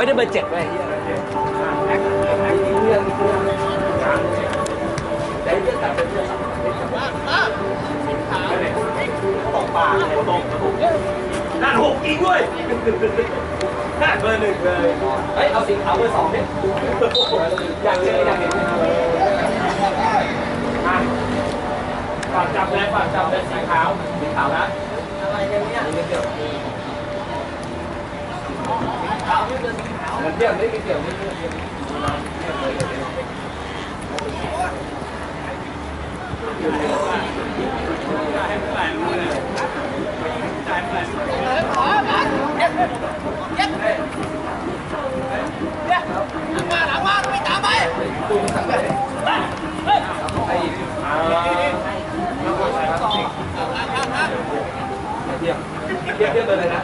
ไว้ได้เบอร์เจ็ดไว้ไอ้เลยด้านหกอีกด้วยด้านเบอร์หนึ่งเลย เฮ้ย เอาสีขาวเบอร์สองดิอยากเจออยากเห็นฝากจับเลยฝากจับเลยสีขาวสีขาวนะ อะไรกันเนี่ย มันเกี่ยวไม่เกี่ยวไม่เกี่ยว เทียบเทียบเทียบเบอร์อะไรนะ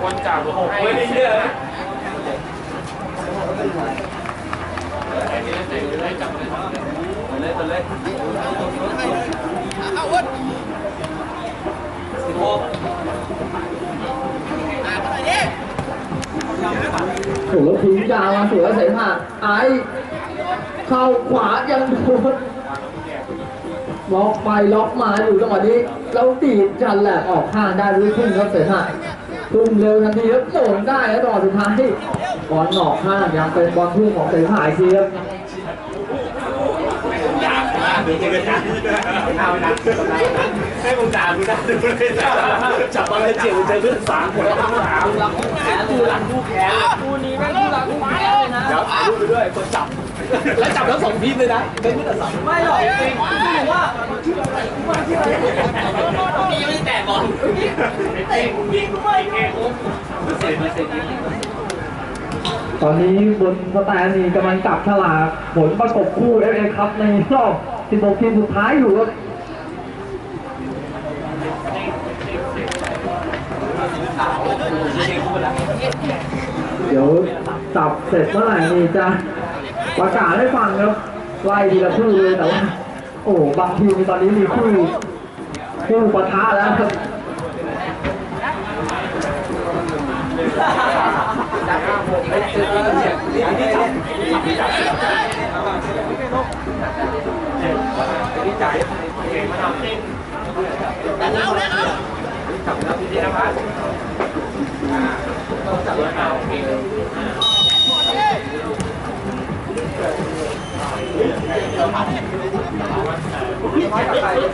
คนจับหก ไม่ได้เยอะนะจับเลยเปิดเลยเปิดเลยสิบหกโอ้โหทิ้งยาวมาสวยเสมาไอ้เข้าขวายังโดนล็อกไปล็อกมาอยู่จังหวะนี้แล้วตีดจันแหลกออกข้างได้ด้วยพุ่งครับเสมา พุ่งเร็วทันทีแล้วโหม่งได้แล้วต่อสุดท้ายบอลหนอกข้างยังเป็นบอลพุ่งของเสมาอีกทีครับให้มึงด่ากูได้ดูเลยจับอะไรเจ็บเจเพื่อนสามคนแล้วสามหลังคู่แขนคู่หลังคู่แขนคู่นี้แม่งคู่รักคู่แพ้เลยนะเดี๋ยวถ่ายรูปไปด้วยคนจับ แล้วจับทั้งสองทีมเลยนะเป็นผู้ตัดสินไม่หรอกจริงๆว่านี่ยังไม่แตะบอลเตะยิงไม่แข่งเสร็จเสร็จตอนนี้บนสแตนนี่กำลังจับฉลากผลประกบคู่เอฟเอครับในรอบ 16 ทีมสุดท้ายอยู่ครับเดี๋ยวจับเสร็จเมื่อไหร่นี่จะ ประกาศให้ฟังครับไล่ทีละคู่เลยแต่ว่าโอ้บางทีมตอนนี้มีคู่คู่ปะทะแล้วครับเอาเอาจับแล้วทีนี้นะครับต้องจับแล้วเอาโอเค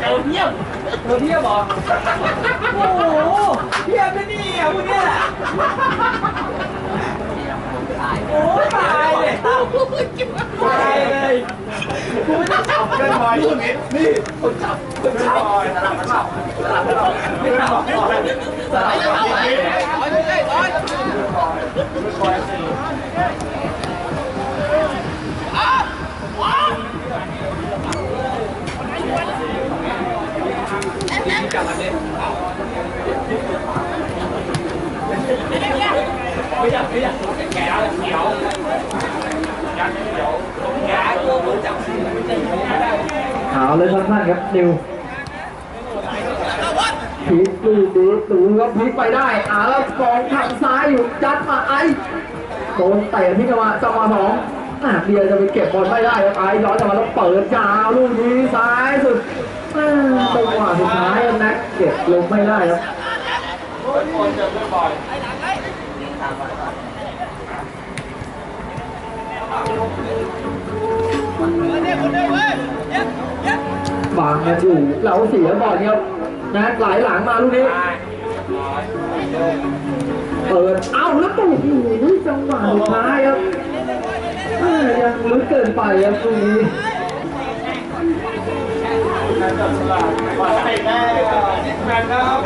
เอวเทียบเอวเทียบเหรอโอ้โหเทียบไม่นี่อะพวกเนี้ยโอ้ยตายเลยตายเลยกูไม่ต้องจับกินไปตรงนี้นี่คนจับคนจับสลับกันเปล่าสลับกันเปล่าไม่สลับสลับกันเปล่าคอยสี่จับมัน ไม่อยากไม่อยากแก่เขียวยันเขียวแก่ตัวรู้จับสีมันจะอยู่ไม่ได้เอาเลยสั้นๆครับนิวพีคดูดูดูครับพีคไปได้อ่าแล้วกองทางซ้ายอยู่ยัดมาไอ้โดนเตะที่จังหวะจังหวะสองอะเบียร์จะไปเก็บบอลไม่ได้ครับไอ้ย้อนกลับมาแล้วเปิดยาวลูกนี้ซ้ายสุด จังหวะสุดท้ายแม็กเก็บลงไม่ได้ครับบางกันอยู่เราเสียบอลครับนะไหลหลังมาลูกนี้เปิดเอ้าแล้วตู่โอ้โหจังหวะสุดท้ายครับยยังลึกเกินไปครับตรงนี้ ไปแน่แม่ครับ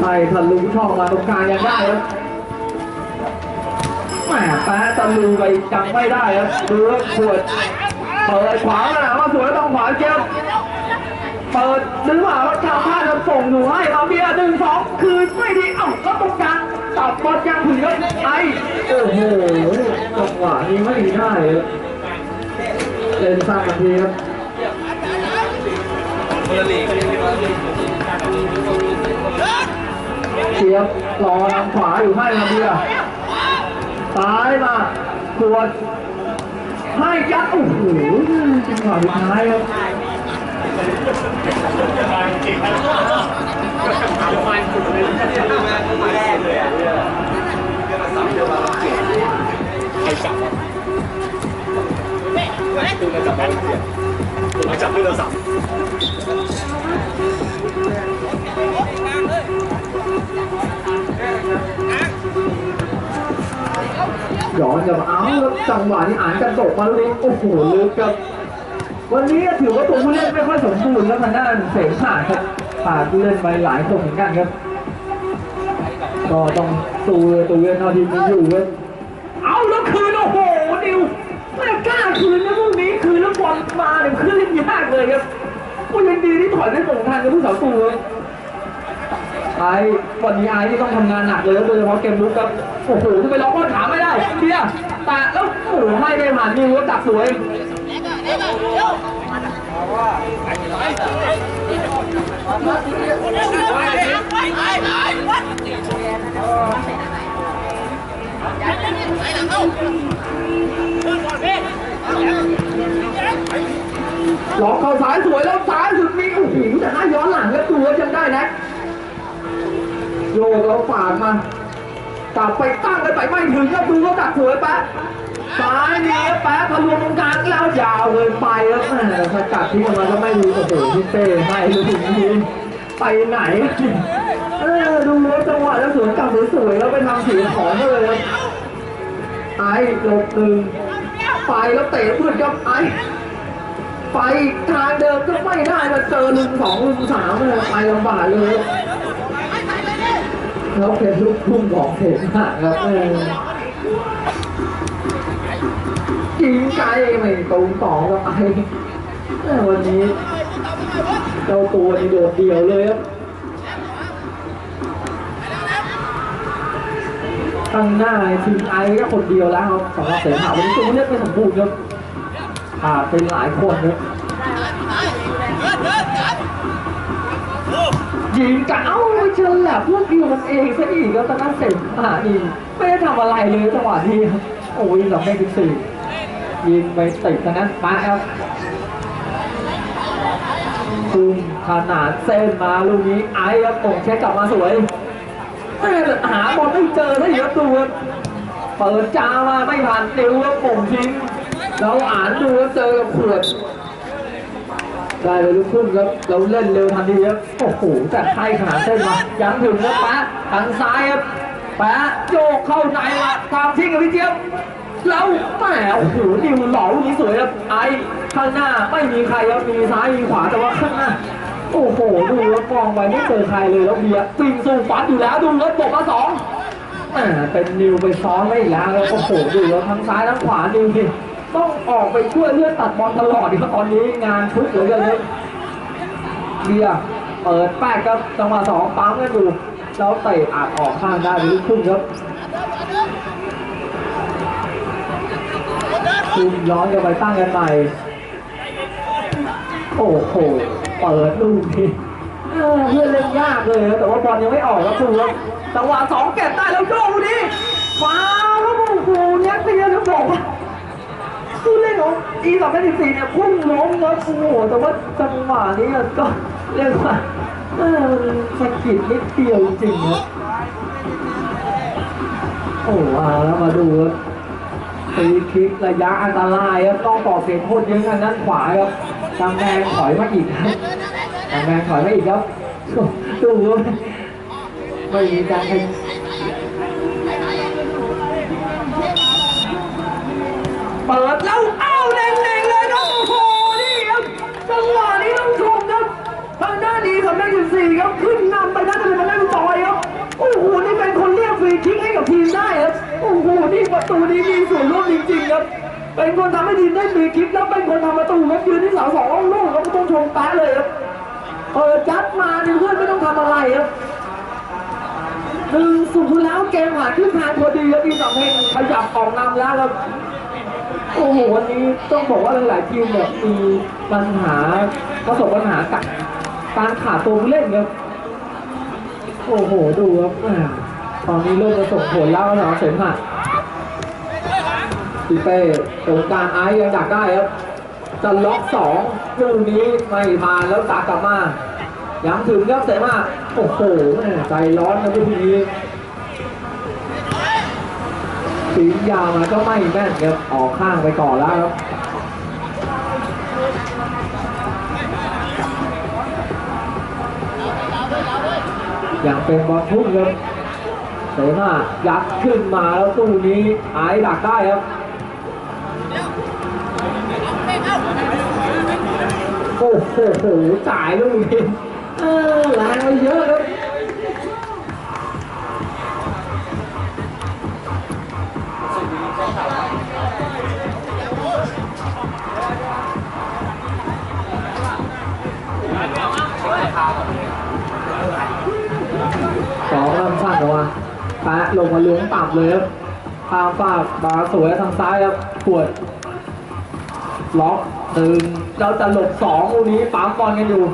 ใช่ทะลุช่องมาตรงกลางยังได้ครับแหมแปะตะลุไปจังไม่ได้ครับดูครับขวดเปิดขวามาหนามาสวยต้องขวาเจ็บเปิดดึงมาแล้วทำพาดแล้วส่งหนูให้มาเบียร์หนึ่งสองคืนไม่ดีเอ้าแล้วตรงกลางตับบอลยังถึงครับไอ้โอ้โหจังหวะนี้ไม่ได้ครับ เล่นสร้างทันทีครับเชียบรอทางขวาอยู่ให้มาเบียร์ซ้ายมาขวดให้ยัดโอ้โหจังหวะสุดท้ายครับจับ มือเราสับย้อนกลับมาเอ้าแล้วจังหวะที่อ่านกระโดดมาแลูกนี้โอ้โหลึกครับ วันนี้ถือว่าตัวผู้เล่นไม่ค่อยสมบูรณ์แล้วทางด้านเสมขาดครับขาดผู้เล่นไปหลายคนเหมือนกันครับ ก็ต้องสู้ตัวเล่นเท่าที่มีอยู่ครับเอาแล้วคืนโอ้โหดิวไม่กล้าคืนนะพวกนี้คืนแล้วบอลมาเนี่ ยากเลยครับโอ้ยังดีที่ถอยได้ส่งทันกับผู้สาวตัวครับไอ้วันนี้ไอ้ที่ต้องทำงานหนักเลยโดยเฉพาะเกมลุกครับโอ้โหทำไมล็อกบอลขาไม่ได้เบียแต่แล้วโอ้โหให้ไปผ่านนิวแล้วดักสวย หลอกเข้าซ้ายสวยแล้วซ้ายสุดมีโอ้โหแต่ถ้าย้อนหลังก็ตัวยังได้นะโยกเราฝากมากลับไปตั้งกันไปไม่ถึงก็ดูเขาตัดสวยแป๊ะซ้ายนี้แป๊ะทะลวงตรงกลางแล้วยาวเลยไปแล้วแหมสกัดที่มันก็ไม่รู้โอ้โหพี่เต้ไม่รู้ถึงทีไปไหนเออดูว่าจังหวะแล้วสวนกลับสวยๆแล้วไปทำสีของเลยไอ้หลบหนึ่งไปแล้วเตะเพื่อนครับไอ้ ไปทางเดิมก็ไม่ได้มาเจอลุงสองลุงสามเลยไปลำบากเลยแล้วเป็นลูกทุ่งของเขตมากครับเออยิงไกลไม่ตรงต่อกับไอ้วันนี้เจ้าตัวนี่โดดเดี่ยวเลยครับตั้งหน้าทีมไอ้ก็คนเดียวแล้วครับสำหรับเสนาวันนี้ตัวเล่นไม่สมบูรณ์ครับ ขาเป็นหลายคนครับยิงกะเอ้าไม่เชิญแหละพวกดิวมันเองซะอีกแล้วตอนนั้นเสร็จอ่าอีกไม่ได้ทำอะไรเลยจังหวะนี้โอ้ยสองเมตรสิบสี่ยิงไปติดตอนนั้นป้าครับคุมขนาดเส้นมาลูกนี้ไอ้ครับโป่งเช็คกลับมาสวยแม่หาบอลไม่เจอได้เยอะตัวเปิดจ้ามาไม่ทันติวแล้วโป่งทิ้ง เราอ่านดูแล้วเจอกับขวดได้เลยลูกทุ่งครับเราเล่นเร็วทันทีครับโอ้โหแต่ใครขนาดเส้นมายังถึงแล้วแปะทางซ้ายครับแปะโยกเข้าในละตามทิ้งกับพี่เจี๊ยบแล้วแหมโอ้โหนิวหล่อลูกนี้สวยครับไอ้ข้างหน้าไม่มีใครครับมีซ้ายมีขวาแต่ว่าข้างหน้าโอ้โหดูแล้วมองไปไม่เจอใครเลยแล้วเบียร์ปิงสู้ฟัดอยู่แล้วดูแล้วบกมาสองแหมเป็นนิวไปซ้อนไว้อีกแล้วแล้วโอ้โหดูแล้วทั้งซ้ายทั้งขวานิวสิ ต้องออกไปช่วยเลือดตัดบอลตลอดดิครับตอนนี้งานชุกเหลือเกินเลยเบียร์เปิดแป้งครับจังหวะสองปั๊มกันอยู่แล้วเตะอาจออกข้างได้หรือขึ้นครับคุมย้อนกลับไปตั้งกันใหม่โอ้โหเปิดลูกนี้เออเพื่อนเล่นยากเลยครับแต่ว่าบอลยังไม่ออกครับคุณครับจังหวะสองเก็บได้แล้วโยกลูกนี้ฟาวแล้วโอ้โหเนี้ยเตียนบอกว่า ผู้เล่นของอีสองพันสิบสี่เนี่ยพุ่งล้มแล้วโอ้โหแต่ว่าจังหวะนี้ก็เรียกว่าเออมันสะกิดนิดเดียวจริงๆครับโอ้เอาแล้วมาดูครับตีคลิกระยะอันตรายครับต้องต่อเสียงโคตรเยอะทางด้านขวาครับทางแดงถอยมาอีกครับทางแดงถอยมาอีกครับดูครับไม่มีการ ประตูนี้มีส่วนร่วมจริงๆครับ เป็นคนทำให้ทีมได้ฟรีคิกแล้วเป็นคนทำประตูครับยืนที่เสาสองโล่งๆครับต้องชมแป๊ะเลยครับเออจัดมาเนี่ยเพื่อนไม่ต้องทำอะไรครับหนึ่งศูนย์แล้วเกมผ่านขึ้นทางพอดีแล้วทีสองเพลงขยับออกนำแล้วครับโอ้โหวันนี้ต้องบอกว่าหลายๆทีมเนี่ยมีปัญหาประสบปัญหากับการขาดตัวผู้เล่นครับโอ้โหดูครับตอนนี้เริ่มจะส่งผลแล้วสำหรับเสมหะ ปีเป้ตรงกลางไอ้ยังดักได้ครับจะล็อกสองลูกนี้ไม่ผ่านแล้วตากกลับมายังถึงครับเสมาโอ้โหแม่ใจร้อนนะพี่ทีนี้สียาวมาก็ไม่แม่นครับออกข้างไปก่อนแล้วครับยังเป็นบอลทุ่มครับเสมายัดขึ้นมาแล้วตู้นี้หายดักได้ครับ อ้โหจ่ายลูกนี้เออแรงไปเยอะครับสองลำสั้นออกมาปะลงมาล้วงต่ำเลยครับข้ามฟากบาสวยทางซ้ายครับขวดล็อก หนึ่งเราจะหลบสองลูกนี้ปั๊มบอลกันอยู่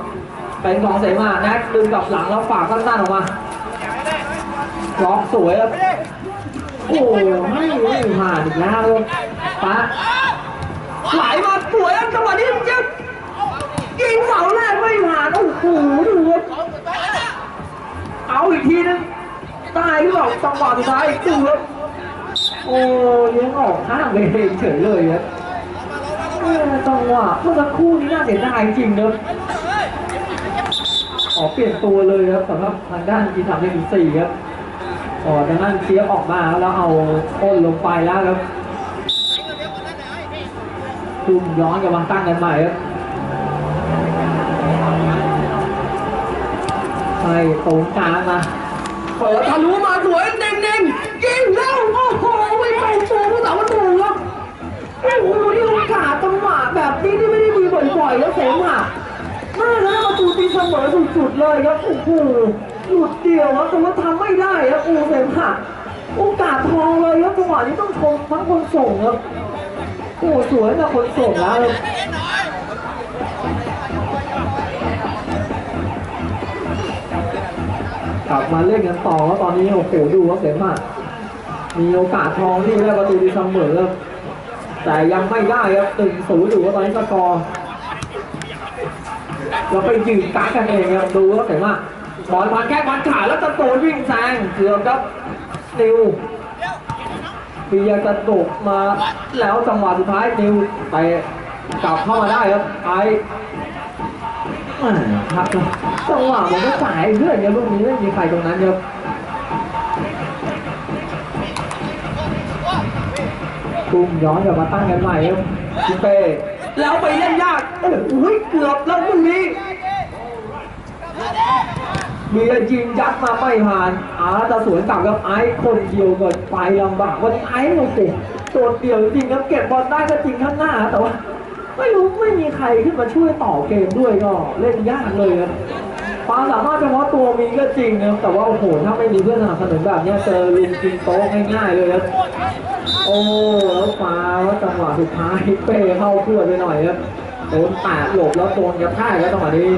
เป็นของเสมาแน็กดึงกลับหลังแล้วฝากสั้นๆออกมาล็อกสวยครับโอ้ไม่ไม่ผ่านอีกแล้วครับปะไหลมาสวยครับจังหวะนี้เจ็บยิงเสาแรกไม่ผ่านโอ้โหดูครับเอาอีกทีนึงได้หรือเปล่าจังหวะสุดท้ายดูครับโอ้ยังออกข้างไปเองเฉยเลยครับ เออจังหวะเมื่อสักครู่นี้น่าเสียดายจริงเนอะขอเปลี่ยนตัวเลยครับสำหรับทางด้านกีทำได้ถึงสี่ครับอ๋อทางด้านเชียบออกมาแล้วเอาอ้นลงไปแล้วครับตุ่มย้อนกับมาตั้งกันใหม่ครับใช่ตรงกลางมาเปิดทะลุมาสวยเน่งๆยิงแล้วโอ้โหไม่ตรงตัวผู้สาวประตูครับโอ้โหนี่ แบบนี้ที่ไม่ได้มีบ่อยๆแล้วเสมอะมากแล้วประตูตีเสมอสุดๆเลยครับโอ้โหหลุดเดียวครับแต่ว่าทำไม่ได้ครับโอ้เสมอะโอกาสทองเลยครับจังหวะนี้ต้องชมทั้งคนส่งครับโอ้สวยนะคนส่งแล้วกลับมาเล่นกันต่อแล้วตอนนี้โอ้โหดูว่าเสมอะมีโอกาสทองที่ได้ประตูตีเสมอครับ แต่ยังไม่ได้ครับตึงศูนย์อยู่ว่าตอนนี้สกอร์เราไปยืนกักกันเองครับดูว่าแต่ว่าบอลพันแค่พันขาแล้วตะโกนวิ่งแซงเกือบครับนิวปียจะตกมาแล้วจังหวะสุดท้ายนิวไปกลับเข้ามาได้ครับไอ้ครับจังหวะมันก็จ่ายเพื่อนเนี่ยลูกนี้ไม่มีใครตรงนั้นครับ ตุ้มย้อนกลับมาตั้งกันใหม่ครับพี่เป้แล้วไปเล่นยากโอ้โหเกือบแล้วลูกนี้เบียร์ยิงยัดมาไม่ผ่านอาจะสวนกลับกับไอ้คนเดียวเกิดไปลำบากวันนี้ไอ้โอ้โหตัวเดียวจริงครับเก็บบอลได้ก็จริงข้างหน้าแต่ว่าไม่รู้ไม่มีใครขึ้นมาช่วยต่อเกมด้วยก็เล่นยากเลยครับ ความสามารถเฉพาะตัวมีก็จริงนะแต่ว่าโอ้โหถ้าไม่มีเพื่อนสนับสนุนแบบเนี้ยเจอลุมกินโต๊ะง่ายๆเลยครับโอ้แล้วฟ้าว่าจังหวะสุดท้ายเป้เข้าเพื่อไปหน่อยครับโดนแตะหลบแล้วโดนกระแทกแล้วจังหวะนี้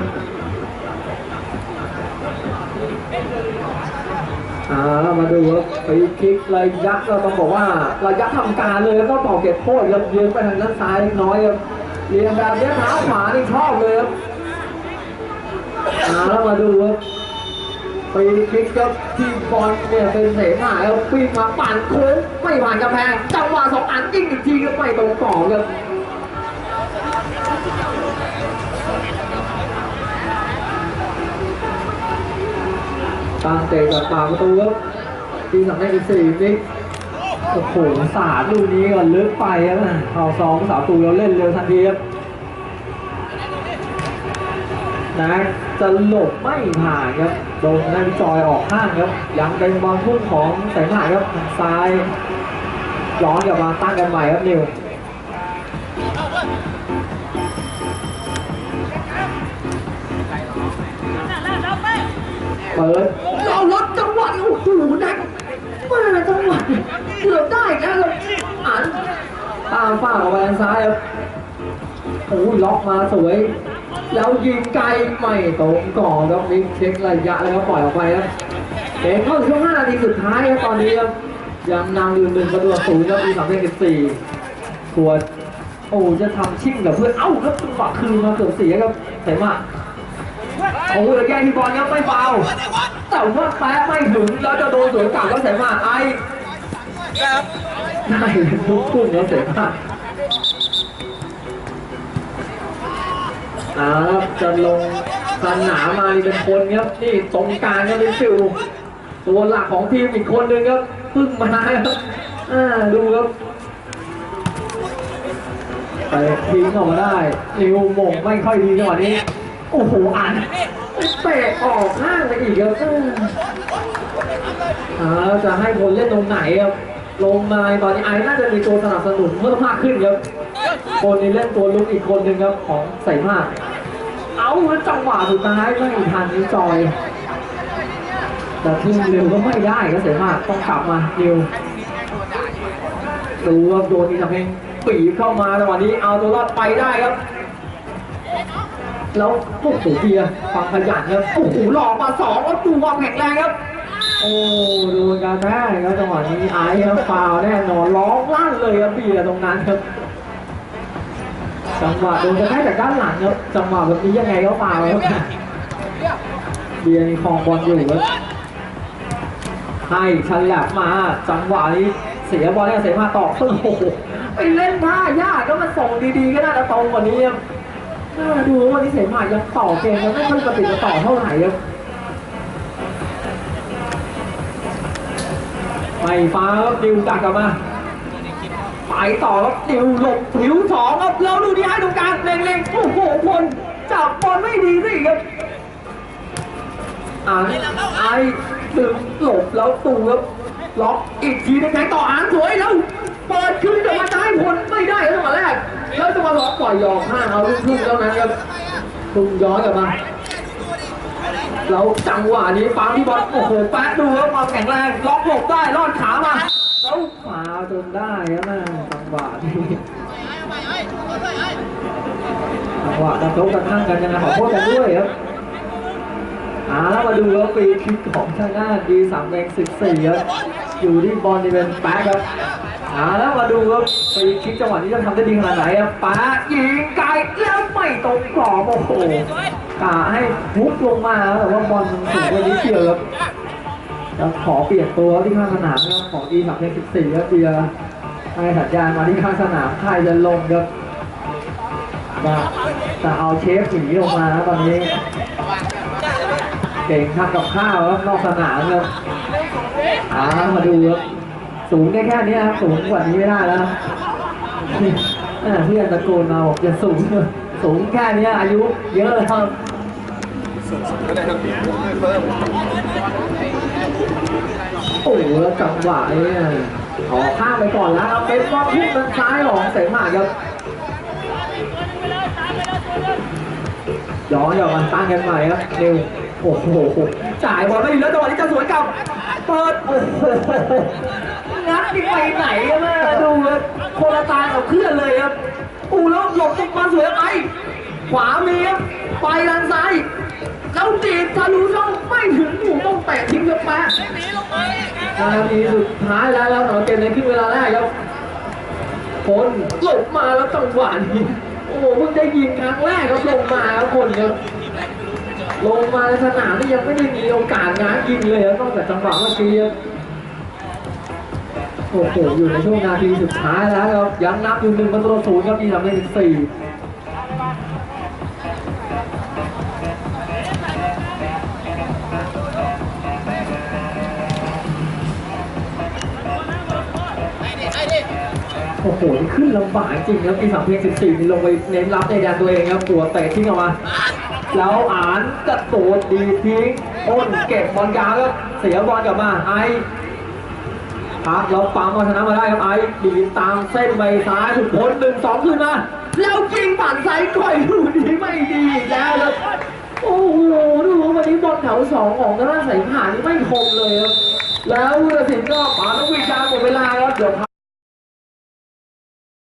อ่ามาดูครับไปคลิกระยะก็ต้องบอกว่าระยะทำการเลยแล้วก็ต่อเก็บโทษครับยืนไปทางด้านซ้ายน้อยครับเรียงแบบเนี้ยเท้าขวานี่ชอบเลยครับอ่าแล้วมาดูครับ ปีคลิกครับที่บอลเนี่ยเป็นเสนาแล้วปีมาปั่นโค้งไม่ผ่านกระแพงจังหวะสองอันยิงอีกทีก็ไม่ตรงกรอบครับตั้งเตะกับปากประตูครับทีสำเร็จอีกสี่นิกโอ้โหสาดลูกนี้ก่อนลึกไปครับนะเอาสองสาวตูเราเล่นเร็วทันทีครับนะ จะหลบไม่ผ่านครับโดนนายจอยออกข้างครับยังเป็นบอลพุ่งของแสงหาครับทางซ้ายย้อนกลับมาตั้งกันใหม่ครับนิวเปิดเราลดจังหวะโอ้โหนักมาจังหวะเกือบได้นะเราอ่านตามฝ้าออกไปทางซ้ายครับโอ้ล็อกมาสวย แล้วยิงไกลไม่ตรงก่อนครับมิกเช็คระยะแล้วก็ปล่อยออกไปครับเกมเข้าช่วง5นาทีสุดท้ายครับตอนนี้ครับยังนำอยู่หนึ่งประตูต่อศูนย์ครับมีสามเลขสิบสี่ขวดโอ้จะทำชิ่งกับเพื่อนเอ้าครับจังหวะคืนมาเกือบเสียครับเห็นไหมโอ้โหแล้วแย่งที่บอลครับไม่ฟาวล์แต่ว่าแป๊ะไม่ถึงแล้วจะโดนสวนกลับแล้วเสมาไอ้ได้ทุกทุ่งแล้วเสมา ครับจะลงสนามมาเป็นคนครับนี่ตรงกลางก็เป็นฟิวตัวหลักของทีมอีกคนนึงครับพิ่งมาครับดูครับไปทิ้งออกมาได้นิวหมงไม่ค่อยดีจังหวะนี้ โอ้โหอ่านเตะออกข้างไปอีกครับอาแล้วจะให้คนเล่นตรงไหนครับลงมาตอนนี้ไอ้น่าจะมีตัวสนับสนุนเพิ่มมากขึ้นครับคนนี้เล่นตัวลุกอีกคนหนึ่งครับของใส่มาก เอาแล้วจังหวะสุดท้ายไม่ทันนิวจอย แต่ทีมเร็วก็ไม่ได้ก็เสียมากต้องกลับมานิวดูว่าโดนนี่ทำเองปีเข้ามาจังหวะนี้เอาตัวรอดไปได้ครับ แล้วโอ้โหเบียร์ความขยันครับโอ้โหหลอกมาสองแล้วดูความแข็งแรงครับโอ้ดูการแพ้ครับจังหวะนี้ไอ้ครับฟาวแน่นอนร้องลั่นเลยครับเบียตรงนั้นครับ จังหวะโดนกระแทกจากด้านหลังครับจังหวะแบบนี้ยังไงก็ฟาวล์ครับเบียร์นี่ครองบอลอยู่ครับให้ฉลับมา จังหวะนี้เสียบอลเนี่ยเสียมาต่อโอ้โหไปเล่นท่ายากก็มาส่งดีๆก็น่าจะตรงกว่านี้ครับน่าดูวันนี้เสมายังต่อเกมยังไม่ค่อยปฏิบัติต่อเท่าไหร่ครับไม่ฟ้าครับดิวตัดกลับมา ไปต่อครับดิวหลบผิวสองครับแล้วดูที่ให้ตรงกลางเล็งๆโอ้โหคนจับบอลไม่ดีสิครับอ่านไอ้ดึงหลบแล้วตูครับล็อกอีกทีนึงแทงต่ออ่านสวยแล้วเปิดขึ้นแต่ว่าจะให้ผลไม่ได้จังหวะแรกแล้วจังหวะสองปล่อยยอกห้างเอาลูกทุ่งเท่านั้นครับทุ่งย้อนกลับมาแล้วจังหวะนี้ฟังที่บอลโอ้โหแป๊ะดูครับความแข็งแรงล็อกหลบได้รอดขามา แล้วขวาจนได้ครับนะจังหวะนี้จังหวะกระทบกระทั่งกันยังไงขอโทษกันด้วยครับอ่าแล้วมาดูแล้วฟรีคิกของชาหน้าดีสามแรงสิบสี่ครับอยู่ที่บอลนี่เป็นแป๊ะครับอ่าแล้วมาดูครับฟรีคิกจังหวะนี้จะทำได้ดีขนาดไหนครับป๊ะยิงไกลแล้วไม่ตรงกรอบโอ้โหกะให้พุกลงมาแต่ว่าบอลสูงกว่านี้เชียวครับ จะขอเปลี่ยนตัวที่ข้างสนามนะครับของอีสับเลขสิบสี่ครับเบียร์ให้สัญญาณมาที่ข้างสนามใครจะลงครับจะจะเอาเชฟหนีลงมานะตอนนี้ เก่งทำกับข้าวครับนอกสนามครับอ่ามาดูครับสูงได้แค่นี้ครับสูงกว่านี้ไม่ได้แล้วเพื่อนตะโกนมาบอกจะสูงสูงแค่นี้อายุเยอะแล้วครับ โอ้โหแล้วจังหวะเนี่ยขอข้ามไปก่อนแล้วครับเป็นว่าพุ่งทางซ้ายของเสมาครับย้อนกลับมาตั้งกันใหม่ครับเร็วโอ้โหจ่ายบอลไม่ดีแล้วจังหวะนี้จะสวนกลับเปิดโอ้โหงัดนี่ไปไหนกันม่ดูครับโคนละตากับเพื่อนเลยครับอู้แล้วหลบตรงมาสวยไหมขวามีครับไปทางซ้าย แล้วตีบทะลุช่องไม่ถึงอยู่ต้องแตะทิ้งกับแปะนาทีสุดท้ายแล้วแล้วสำหรับเกมในครึ่งเวลาแรกครับคนหลบมาแล้วจังหวะนี้โอ้โหเพิ่งได้ยิงครั้งแรกครับลงมาครับคนครับลงมาสนามนี่ยังไม่ได้มีโอกาสงางยิงเลยครับนอกจากจังหวะเมื่อกี้โอ้โหอยู่ในช่วงนาทีสุดท้ายแล้วครับยังนับอยู่หนึ่งประตูต่อศูนย์ครับอีทำได้ถึงสี่ โอ้โหขึ้นลำบากจริงครับปีสามเพียงสิบสี่ลงไปเน้นรับในแดนตัวเองครับตัวเตะทิ้งออกมา แล้วอานกระโดดดีทิ้งอ้นเก็บบอลยาวครับเสียบอลกลับมาไอพักแล้วปั๊มเอาชนะมาได้ครับไอดีตามเส้นไปซ้ายถูกพ้นหนึ่งสองขึ้นมาแล้วยิงผ่านซ้ายก่อยลูกนี้ไม่ดีแล้วครับโอ้โหดูวันนี้บอลแถวสองของทางด้านสายผ่านไม่คมเลยครับแล้วผู้ตัดสินก็ปาต้องวิจารหมดเวลาครับเดี๋ยว